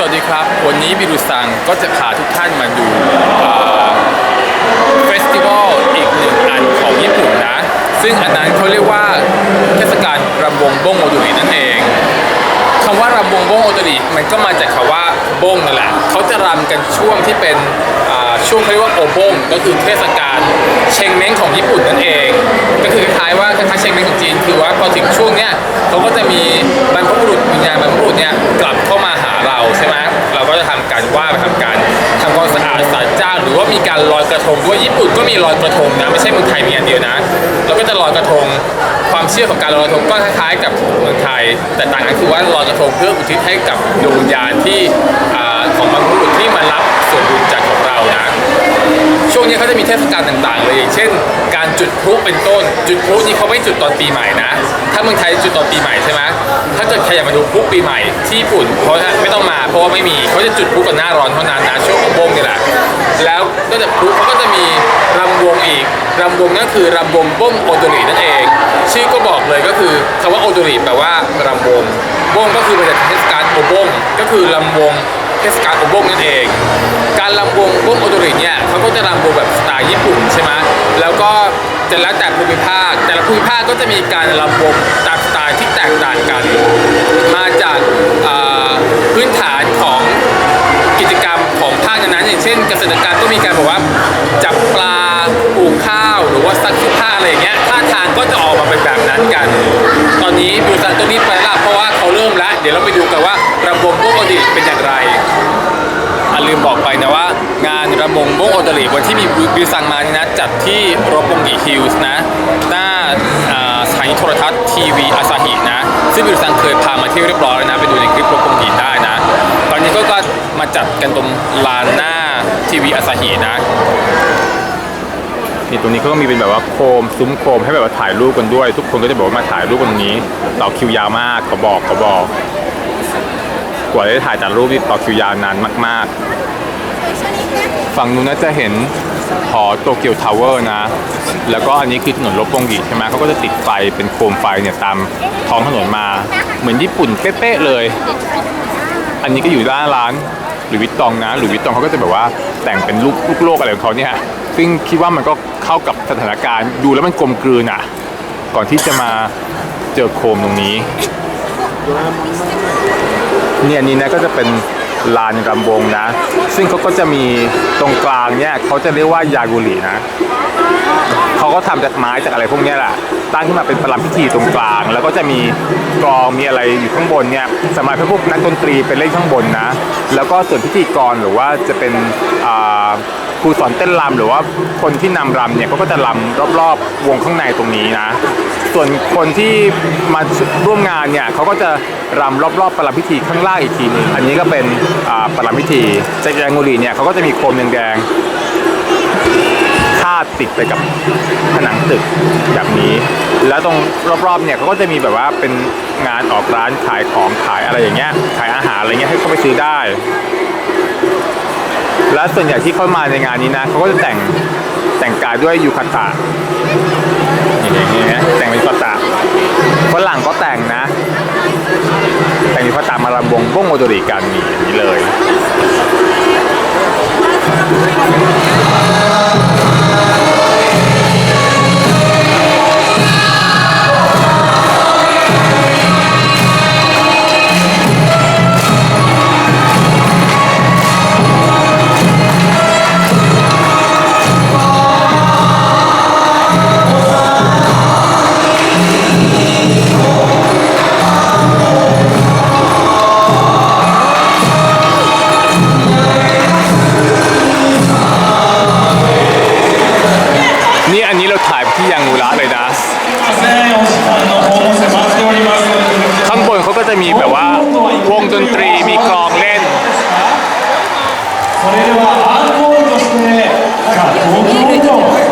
สวัสดีครับ วันนี้บิรุซังก็จะพาทุกท่านมาดูเฟสติวัลอีกหนึ่งอันของญี่ปุ่นนะ ซึ่งอันนั้นเขาเรียกว่าเทศกาลรำวงบ้งโอดุรินั่นเองคำว่ารำวงบ้งโอดุริมันก็มาจากคำว่าบ้งนั่นแหละเขาจะรำกันช่วงที่เป็นช่วงเขาเรียกว่าโอบ้งก็คือเทศกาลเชงเม้งของญี่ปุ่นนั่นเอง ก็คือคล้ายๆว่าคล้ายเชงเม้งของจีน คือว่าพอถึงช่วงเนี้ยเขาก็จะมีบรรพบุรุษวิญญาณบรรพบุรุษเนี่ยกลับเข้ามา เราใช่ไหมเราก็จะทำการไหว้ทำการทำความสะอาดศาลเจ้า หรือว่ามีการลอยกระทงด้วยญี่ปุ่นก็มีลอยกระทงนะไม่ใช่เมืองไทยมีอย่างเดียวนะเราก็จะลอยกระทง ความเชื่อของการลอยกระทงก็คล้ายๆกับเมืองไทย แต่ต่างกันคือว่าลอยกระทงเพื่ออุทิศให้กับดวงวิญญาณที่ของบรรพบุรุษที่มารับส่วนบุญจากของเรานะช่วงนี้เขาจะมีเทศกาลต่างๆเลยอย่างเช่น การจุดพลุเป็นต้น จุดพลุนี่เขาไม่จุดตอนปีใหม่นะ ถ้าเมืองไทยจุดตอนปีใหม่ใช่ไหมถ้าเกิดใครอยากมาดูพลุปีใหม่ที่ญี่ปุ่นเขาะไม่ต้องมาเพราะว่าไม่มีเขาจะจุดพลุกันหน้าร้อนเท่านั้นนะช่วงของบงนี่แหละแล้วนอกจากพลุเขาก็จะมีรำวงอีกรำวงนั่นคือรำวงบ้งโอโดรินั่นเอง ชื่อก็บอกเลยก็คือคำว่าโอโดริแปลว่ารำวงบ้งก็คือมาจากเทศกาลโอบ้งก็คือรำวง ทศกาลอโบงนั่นเอง การลำวงวงโอโดริเนี่ยเขาก็จะลำวงแบบสไตล์ญี่ปุ่นใช่ไหมแล้วก็จะแล้วแต่ภูมิภาค แต่ละภูมิภาคก็จะมีการลำวงตามสไตล์ที่แตกต่างกัน มงบ้งโอตริวันที่มีบิวซังมานี่นะจัดที่โรบงกิฮิลส์นะหน้าสถานีโทรทัศน์ทีวีอาซาฮินะ ซึ่งบิวซังเคยพามาเที่ยวเรียบร้อยแล้วนะ ไปดูในคลิปโรบงกิได้นะ ตอนนี้ก็ก็มาจัดกันตรงลานหน้าทีวีอาซาฮินะนี่ตรงนี้เขาก็มีเป็นแบบว่าโคมซุ้มโคมให้แบบว่าถ่ายรูปกันด้วย ทุกคนก็จะบอกว่ามาถ่ายรูปกันตรงนี้ต่อคิวยาวมากเขาบอกเขาบอกกว่าจะได้ถ่ายแต่รูปที่ต่อคิวยาวนานมาก ๆ ฝั่งนู้นน่าจะเห็นหอโตเกียวทาวเวอร์นะ แล้วก็อันนี้คือถนนรบปงกิใช่ไหมเขาก็จะติดไฟเป็นโคมไฟเนี่ยตามท้องถนนมา เหมือนญี่ปุ่นเป๊ะๆเลย อันนี้ก็อยู่ด้านร้านหรือวิตตองนะ หรือวิตตองเขาก็จะแบบว่าแต่งเป็นลูกลูกโลกอะไรของเขาเนี่ย ซึ่งคิดว่ามันก็เข้ากับสถานการณ์ดูแล้วมันกลมกลืนอะ ก่อนที่จะมาเจอโคมตรงนี้ เนี่ยนนี้นะก็จะเป็น ลานรำวงนะ ซึ่งเขาก็จะมีตรงกลางเนี่ยเขาจะเรียกว่ายากุรินะเขาก็ทำจากไม้จากอะไรพวกนี้แหละตั้งขึ้นมาเป็นประลำพิธีตรงกลาง แล้วก็จะมีกรองมีอะไรอยู่ข้างบนเนี่ยสมัยพวกนักดนตรีเป็นเล่นข้างบนนะ แล้วก็ส่วนพิธีกรหรือว่าจะเป็นอ่า ครูสอนเต้นรำหรือว่าคนที่นำรำเนี่ยเขาก็จะรำรอบๆ วงข้างในตรงนี้นะ ส่วนคนที่มาร่วมงานเนี่ยเขาก็จะรำรอบๆประลำพิธีข้างล่างอีกทีหนึงอันนี้ก็เป็นประลำพิธีจากแยงกุรีเนี่ยเขาก็จะมีโคมแดงคาดติดไปกับผนังตึกแบบนี้ แล้วตรงรอบๆเนี่ยเขาก็จะมีแบบว่าเป็นงานออกร้านขายของขายอะไรอย่างเงี้ยขายอาหารอะไรเงี้ยให้เขาไปซื้อได้ และส่วนใหญ่ที่เข้ามาในงานนี้นะเขาก็จะแต่งแต่งกายด้วยยูคาตะอย่างเงี้ยแต่งเป็นยูคาตะฝรั่งก็แต่งนะ แต่งยูคาตะมารำวงวงโอโดริกันมีอย่างนี้เลย それではアンコールとしてさあどうぞ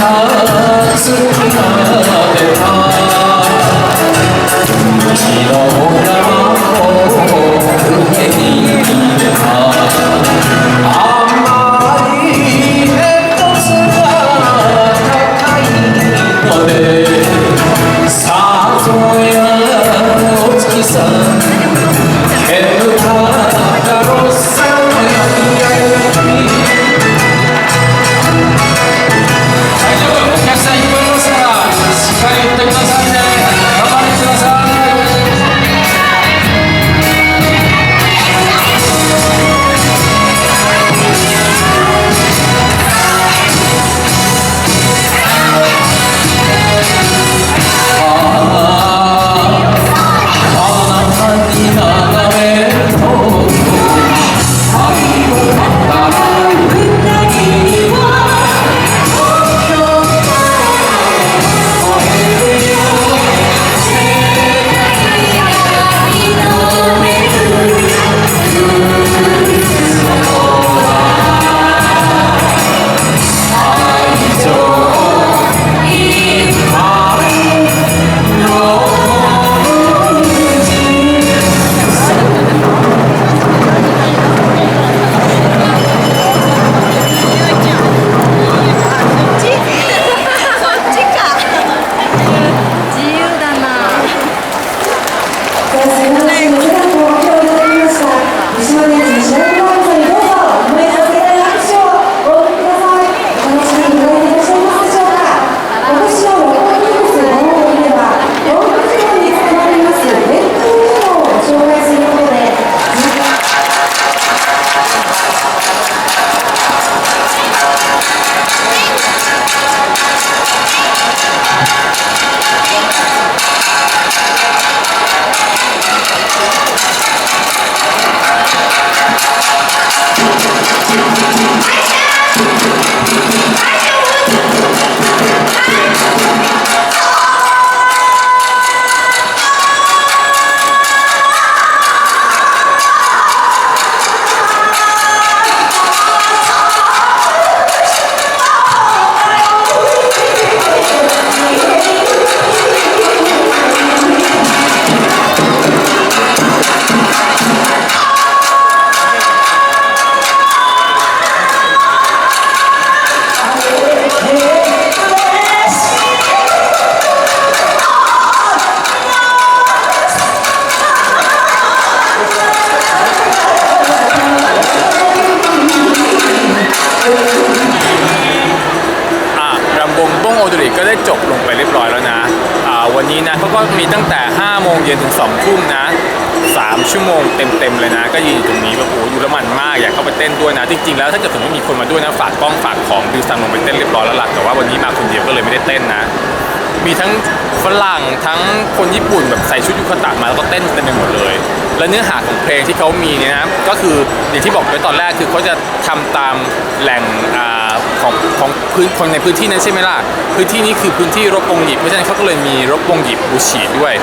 อ่ แล้วนะวันนี้นะเขาก็มีตั้งแต่ 5 โมงเย็นถึง 2 ทุ่มนะ 3 ชั่วโมงเต็มๆเลยนะ ก็ยืนอยู่ตรงนี้แบบโอ้อยู่ล้วมันมากอยากเข้าไปเต้นด้วยนะ จริงๆ แล้วถ้าเกิดสมมติมีคนมาด้วยนะฝากกล้องฝากของดิวซังลงไปเต้นเรียบร้อยแล้วหล่ะแต่ว่าวันนี้มาคนเดียวก็เลยไม่ได้เต้นนะ มีทั้งฝรั่งทั้งคนญี่ปุ่นแบบใส่ชุดยุคตะมาแล้วก็เต้นเต็มไปหมดเลย และเนื้อหาของเพลงที่เขามีเนี่ยนะก็คืออย่างที่บอกไปตอนแรกคือเขาจะทำตามแหล่งอ่า ของของพื้นคนในพื้นที่นั้นใช่ไหมล่ะ พื้นที่นี้คือพื้นที่รบวงหยิบ เพราะฉะนั้นเขาก็เลยมีรบวงหยิบบูชีด้วย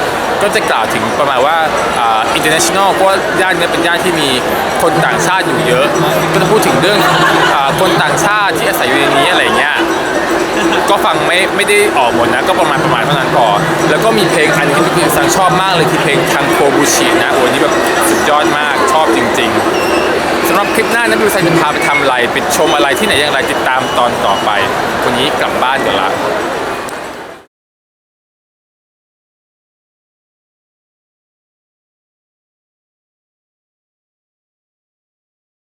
ก็จะกล่าวถึงประมาณว่าอ่า international เพราะว่าย่านนี้เป็นย่านที่มีคนต่างชาติอยู่เยอะ ก็จะพูดถึงเรื่องอคนต่างชาติที่อาศัยอยู่ในนี้อะไรเงี้ยก็ฟังไม่ไม่ได้ออกหมดนะ ก็ประมาณประมาณเท่านั้นพอแล้วก็มีเพลงอันที่พี่ซังชอบมากเลยคือเพลงทังโคบูชินะโอ้ยนี่แบบสุดยอดมากชอบจริง ๆ สำหรับคลิปหน้านะพี่ซังจะพาไปทำอะไรไปชมอะไรที่ไหนอย่างไรติดตามตอนต่อไปคนนี้กลับบ้านกันละ